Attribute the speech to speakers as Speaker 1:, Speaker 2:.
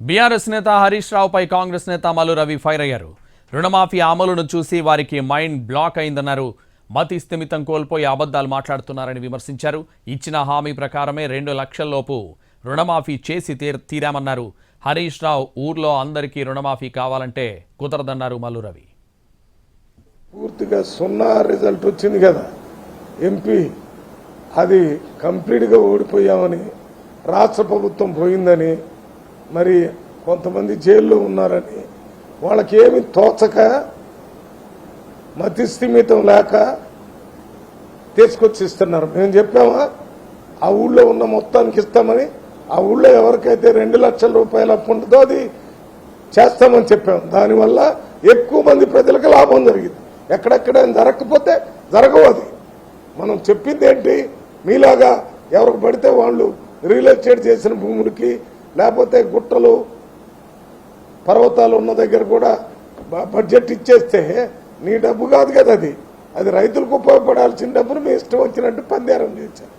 Speaker 1: BRS నేత హరీష్ రావుపై కాంగ్రెస్ నేత Mallu Ravi fire అయ్యారు. రుణమాఫీ అమలును చూసి వారికి మైండ్ బ్లాక్ అయిందన్నారు. మతి స్థిమితం కోల్పోయి అబద్ధాలు మాట్లాడుతున్నారని విమర్శించారు. ఇచ్చిన హామీ ప్రకారమే రెండు లక్షల్లోపు రుణమాఫీ చేసి తీర్ తీరామన్నారు. హరీష్ రావు ఊర్లో అందరికీ రుణమాఫీ కావాలంటే కుదరదన్నారు మల్లు రవి.
Speaker 2: పూర్తిగా సున్నా రిజల్ట్ వచ్చింది కదా. ఎంపీ అది కంప్లీట్గా ఓడిపోయామని రాష్ట్ర ప్రభుత్వం పోయిందని మరి కొంతమంది జైల్లో ఉన్నారని వాళ్ళకి ఏమి తోచక మధ్యస్థిమితం లేక తీసుకొచ్చి ఇస్తున్నారు మేము చెప్పామా? ఆ ఊళ్ళో ఉన్న మొత్తానికి ఇస్తామని ఆ ఊళ్ళో ఎవరికైతే రెండు లక్షల రూపాయలు అప్పు ఉంటుందో అది చేస్తామని చెప్పాం. దానివల్ల ఎక్కువ మంది ప్రజలకు లాభం జరిగింది. ఎక్కడెక్కడ జరగకపోతే జరగవు అది. మనం చెప్పింది ఏంటి? మీలాగా ఎవరికి పడితే వాళ్ళు రియల్ ఎస్టేట్ చేసిన భూములకి లేకపోతే గుట్టలు పర్వతాలు ఉన్న దగ్గర కూడా బడ్జెట్ ఇచ్చేస్తే నీ డబ్బు కాదు కదా అది. అది రైతులకు ఉపయోగపడాల్సిన డబ్బును మీ ఇష్టం వచ్చినట్టు పందేరం చేశారు.